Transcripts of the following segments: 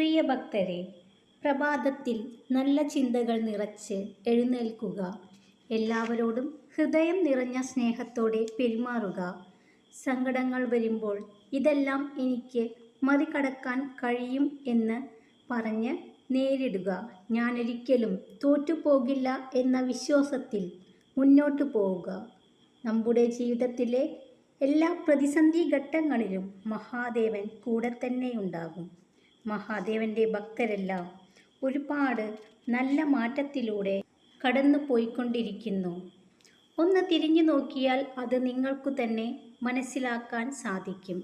പ്രിയ ഭക്തരെ പ്രഭാതത്തിൽ നല്ല ചിന്തകൾ നിറച്ച് എഴുന്നേൽക്കുക. എല്ലാവരോടും ഹൃദയം നിറഞ്ഞ സ്നേഹത്തോടെ പെരുമാറുക. സങ്കടങ്ങൾ വരുമ്പോൾ ഇതെല്ലാം എനിക്ക് മറികടക്കാൻ കഴിയും എന്ന് പറഞ്ഞ് നേരിടുക. ഞാനൊരിക്കലും തോറ്റുപോകില്ല എന്ന വിശ്വാസത്തിൽ മുന്നോട്ട് പോവുക. നമ്മുടെ ജീവിതത്തിലെ എല്ലാ പ്രതിസന്ധി ഘട്ടങ്ങളിലും മഹാദേവൻ കൂടെ തന്നെയുണ്ടാകും മഹാദേവന്റെ ഭക്തരെല്ലാം ഒരുപാട് നല്ല മാറ്റത്തിലൂടെ കടന്നു പോയിക്കൊണ്ടിരിക്കുന്നു. ഒന്ന് തിരിഞ്ഞു നോക്കിയാൽ അത് നിങ്ങൾക്കു തന്നെ മനസ്സിലാക്കാൻ സാധിക്കും.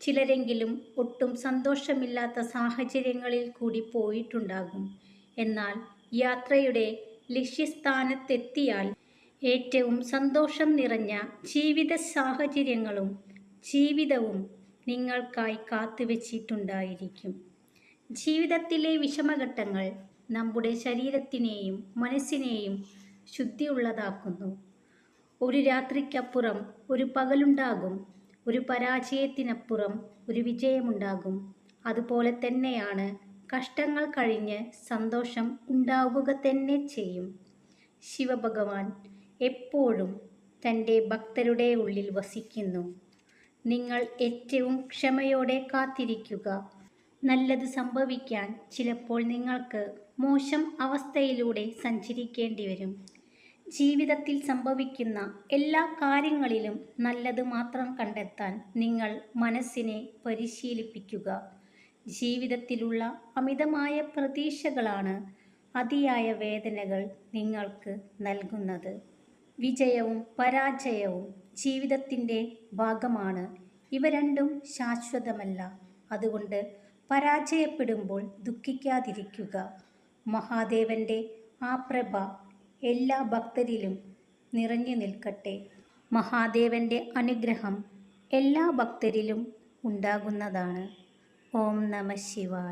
ചിലരെങ്കിലും ഒട്ടും സന്തോഷമില്ലാത്ത സാഹചര്യങ്ങളിൽ കൂടി പോയിട്ടുണ്ടാകും. എന്നാൽ യാത്രയുടെ ലക്ഷ്യസ്ഥാനത്തെത്തിയാൽ ഏറ്റവും സന്തോഷം നിറഞ്ഞ ജീവിത സാഹചര്യങ്ങളും ജീവിതവും നിങ്ങൾക്കായി കാത്തുവച്ചിട്ടുണ്ടായിരിക്കും ജീവിതത്തിലെ വിഷമഘട്ടങ്ങൾ നമ്മുടെ ശരീരത്തിനെയും മനസ്സിനെയും ശുദ്ധിയുള്ളതാക്കുന്നു. ഒരു രാത്രിക്കപ്പുറം ഒരു പകലുണ്ടാകും ഒരു പരാജയത്തിനപ്പുറം ഒരു വിജയമുണ്ടാകും. അതുപോലെ തന്നെയാണ് കഷ്ടങ്ങൾ കഴിഞ്ഞ് സന്തോഷം ഉണ്ടാവുക തന്നെ ചെയ്യും. ശിവഭഗവാൻ എപ്പോഴും തന്റെ ഭക്തരുടെ ഉള്ളിൽ വസിക്കുന്നു. നിങ്ങൾ ഏറ്റവും ക്ഷമയോടെ കാത്തിരിക്കുക. നല്ലത് സംഭവിക്കാൻ ചിലപ്പോൾ നിങ്ങൾക്ക് മോശം അവസ്ഥയിലൂടെ സഞ്ചരിക്കേണ്ടി വരും. ജീവിതത്തിൽ സംഭവിക്കുന്ന എല്ലാ കാര്യങ്ങളിലും നല്ലത് മാത്രം കണ്ടെത്താൻ നിങ്ങൾ മനസ്സിനെ പരിശീലിപ്പിക്കുക. ജീവിതത്തിലുള്ള അമിതമായ പ്രതീക്ഷകളാണ് അതിയായ വേദനകൾ നിങ്ങൾക്ക് നൽകുന്നത്. വിജയവും പരാജയവും ജീവിതത്തിന്റെ ഭാഗമാണ്. ഇവ രണ്ടും ശാശ്വതമല്ല. അതുകൊണ്ട് പരാജയപ്പെടുമ്പോൾ ദുഃഖിക്കാതിരിക്കുക. മഹാദേവന്റെ ആ പ്രഭ എല്ലാ ഭക്തരിലും നിറഞ്ഞു നിൽക്കട്ടെ. മഹാദേവന്റെ അനുഗ്രഹം എല്ലാ ഭക്തരിലും ഉണ്ടാകുന്നതാണ്. ഓം നമ ശിവായ.